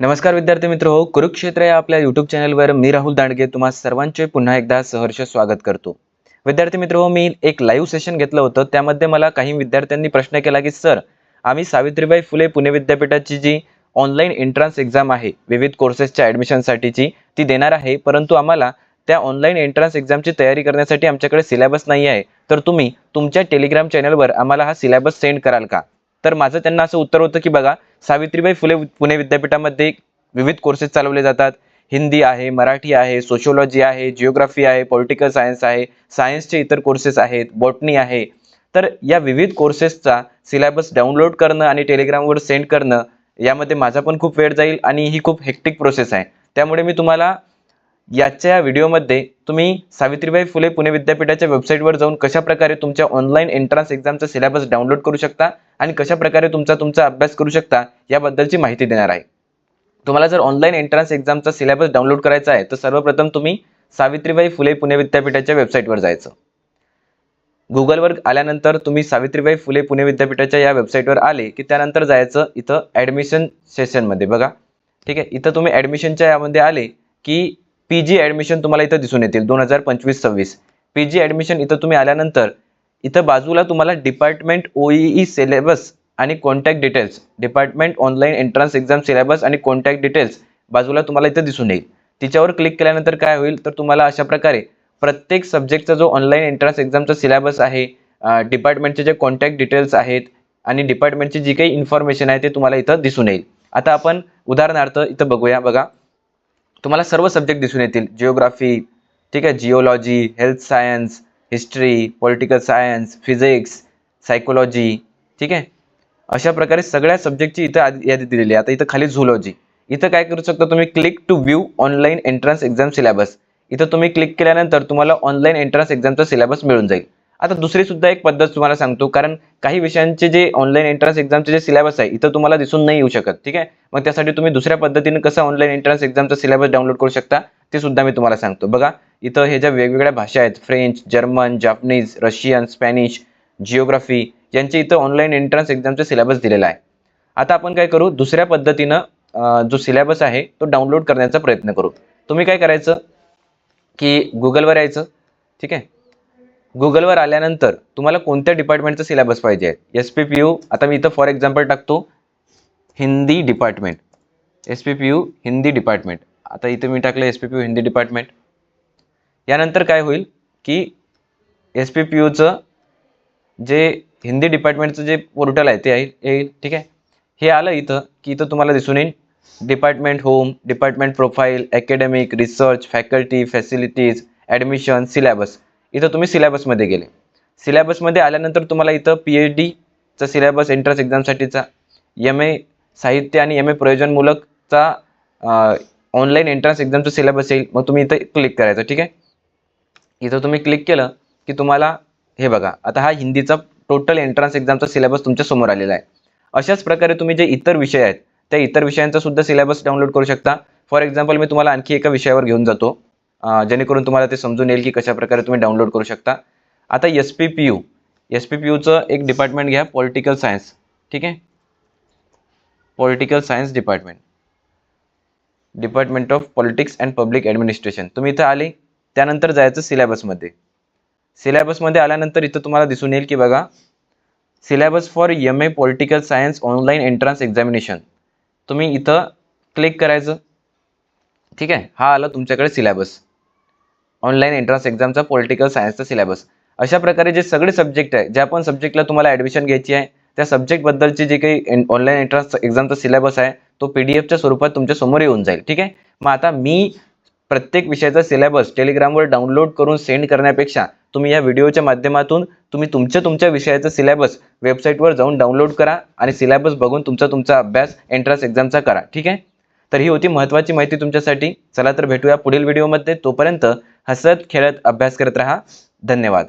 नमस्कार विद्यार्थी मित्र हो कुरुक्षेत्र या आपल्या युट्यूब चॅनलवर मी राहुल दांडगे तुम्हा सर्वांचे पुन्हा एकदा सहर्ष स्वागत करतो. विद्यार्थी मित्र हो मी एक लाईव्ह सेशन घेतलं होतं. त्यामध्ये मला काही विद्यार्थ्यांनी प्रश्न केला की सर आम्ही सावित्रीबाई फुले पुणे विद्यापीठाची जी ऑनलाईन एंट्रन्स एक्झाम आहे विविध कोर्सेसच्या ॲडमिशनसाठीची ती देणार आहे परंतु आम्हाला त्या ऑनलाईन एंट्रन्स एक्झामची तयारी करण्यासाठी आमच्याकडे सिलेबस नाही आहे. तर तुम्ही तुमच्या टेलिग्राम चॅनलवर आम्हाला हा सिलेबस सेंड कराल का? तर माझं त्यांना असं उत्तर होतं की बघा सावित्रीबाई फुले पुणे विद्यापीठामध्ये विविध कोर्सेस चालवले जातात. हिंदी आहे मराठी आहे सोशोलॉजी आहे जिओग्राफी आहे पॉलिटिकल सायन्स आहे सायन्सचे इतर कोर्सेस आहेत बॉटनी आहे. तर या विविध कोर्सेसचा सिलेबस डाउनलोड करणं आणि टेलिग्रामवर सेंड करणं यामध्ये माझा पण खूप वेळ जाईल आणि ही खूप हेक्टिक प्रोसेस आहे. त्यामुळे मी तुम्हाला याच्या या व्हिडिओमध्ये तुम्ही सावित्रीबाई फुले पुणे विद्यापीठाच्या वेबसाईटवर जाऊन कशा प्रकारे तुमच्या ऑनलाईन एंट्रन्स एक्झामचा सिलेबस डाउनलोड करू शकता आणि कशा प्रकारे तुमचा तुमचा अभ्यास करू शकता याबद्दलची माहिती देणार आहे. तुम्हाला जर ऑनलाईन एंट्रन्स एक्झामचा सिलेबस डाउनलोड करायचा आहे तर सर्वप्रथम तुम्ही सावित्रीबाई फुले पुणे विद्यापीठाच्या वेबसाईटवर जायचं. गुगलवर आल्यानंतर तुम्ही सावित्रीबाई फुले पुणे विद्यापीठाच्या या वेबसाईटवर आले की त्यानंतर जायचं इथं ॲडमिशन सेशनमध्ये बघा. ठीक आहे? इथं तुम्ही ॲडमिशनच्या यामध्ये आले की पी जी ॲडमिशन तुम्हाला इथं दिसून येतील दोन हजार पंचवीस सव्वीस. पी जी ॲडमिशन इथं तुम्ही आल्यानंतर इथं बाजूला तुम्हाला डिपार्टमेंट ओईई सिलेबस आणि contact details department online entrance exam syllabus आणि कॉन्टॅक्ट डिटेल्स बाजूला तुम्हाला इथं दिसून येईल. तिच्यावर क्लिक केल्यानंतर काय होईल? तर तुम्हाला अशा प्रकारे प्रत्येक सब्जेक्टचा जो ऑनलाईन एंट्रन्स एक्झामचा सिलेबस आहे डिपार्टमेंटचे जे कॉन्टॅक्ट डिटेल्स आहेत आणि डिपार्टमेंटची जी काही इन्फॉर्मेशन आहे ते तुम्हाला इथं दिसून येईल. आता आपण उदाहरणार्थ इथं बघूया बघा. तुम्हाला सर्व सब्जेक्ट दिसून येतील. जिओग्राफी ठीक आहे? Geology health science history political science physics psychology ठीक आहे? अशा प्रकारे सगळ्या सब्जेक्टची इथं यादी दिलेली आहे. आता इथं खाली झुलॉजी इथं काय करू शकता तुम्ही? Click to view online entrance exam syllabus इथं तुम्ही क्लिक केल्यानंतर तुम्हाला ऑनलाईन एंट्रन्स एक्झामचा सिलेबस मिळून जाईल. आता दुसरी सुद्धा एक पद्धत तुम्हाला सांगतो कारण काही विषयांचे जे ऑनलाईन एंट्रन्स एक्झामचे जे सिलेबस आहे इथं तुम्हाला दिसून नाही येऊ शकत ठीक आहे? मग त्यासाठी तुम्ही दुसऱ्या पद्धतीने कसं ऑनलाईन एंट्रन्स एक्झामचा सिलेबस डाउनलोड करू शकता ते सुद्धा मी तुम्हाला सांगतो. बघा इथं हे ज्या वेगवेगळ्या भाषा आहेत French German Japanese Russian Spanish geography यांचे इथं ऑनलाईन एंट्रन्स एक्झामचा सिलेबस दिलेला आहे. आता आपण काय करू दुसऱ्या पद्धतीनं जो सिलेबस आहे तो डाउनलोड करण्याचा प्रयत्न करू. तुम्ही काय करायचं की गुगलवर यायचं ठीक आहे? गुगलवर आल्यानंतर तुम्हाला कोणत्या डिपार्टमेंटचा सिलेबस पाहिजे? आहे एस पी पी यू आता मी इथं फॉर एक्झाम्पल टाकतो. Hindi department S P P U Hindi department आता इथं मी टाकलं S P P U Hindi department यानंतर काय होईल की एस पी पी यूचं जे हिंदी डिपार्टमेंटचं जे पोर्टल आहे ते आहे येईल. ठीक आहे? हे आलं इथं की इथं तुम्हाला दिसून येईल. Department home department profile academic research faculty facilities admission syllabus इथं तुम्ही सिलॅबसमध्ये गेले. सिलॅबसमध्ये आल्यानंतर तुम्हाला इथं पी एच डीचा सिलॅबस एंट्रन्स एक्झामसाठीचा एम ए साहित्य आणि एम ए प्रयोजनमूलकचा ऑनलाईन एंट्रन्स एक्झामचा सिलेबस येईल. मग तुम्ही इथं क्लिक करायचं ठीक आहे? इथं तुम्ही क्लिक केलं की तुम्हाला हे बघा आता हा हिंदीचा टोटल एंट्रन्स एक्झामचा सिलेबस तुमच्यासमोर आलेला आहे. अशाच प्रकारे तुम्ही जे इतर विषय आहेत त्या इतर विषयांचा सुद्धा सिलेबस डाउनलोड करू शकता. फॉर एक्झाम्पल मी तुम्हाला आणखी एका विषयावर घेऊन जातो. जेणेकरून तुम्हाला ते समजून येईल की कशा प्रकारे तुम्ही डाउनलोड करू शकता. आता S P P U S P P यूचं एक डिपार्टमेंट घ्या पॉलिटिकल सायन्स ठीक आहे? Political science department department of politics and public administration तुम्ही इथं आले त्यानंतर जायचं सिलॅबसमध्ये सिलॅबसमध्ये आल्यानंतर इथं तुम्हाला दिसून येईल की बघा syllabus for M A political science online entrance examination तुम्ही इथं क्लिक करायचं. ठीक आहे? हा आला तुमच्याकडे सिलॅबस ऑनलाईन एंट्रन्स एक्झामचा पॉलिटिकल सायन्सचा सिलेबस अशा प्रकारे जे सगळे सब्जेक्ट आहे ज्या पण सब्जेक्टला तुम्हाला ॲडमिशन घ्यायची आहे त्या सब्जेक्टबद्दलची जे काही ऑनलाईन एंट्रन्स एक्झामचा सिलेबस आहे तो पी डी एफच्या स्वरूपात तुमच्यासमोर येऊन जाईल ठीक आहे? मग आता मी प्रत्येक विषयाचा सिलेबस टेलिग्रामवर डाउनलोड करून सेंड करण्यापेक्षा तुम्ही या व्हिडिओच्या माध्यमातून तुम्ही तुमच्या तुमच्या विषयाचा सिलेबस वेबसाईटवर जाऊन डाउनलोड करा आणि सिलेबस बघून तुमचा तुमचा अभ्यास एंट्रन्स एक्झामचा करा ठीक आहे? तर ही होती महत्त्वाची माहिती तुमच्यासाठी. चला तर भेटूया पुढील व्हिडिओमध्ये तोपर्यंत हसत खेळत अभ्यास करत राहा. धन्यवाद.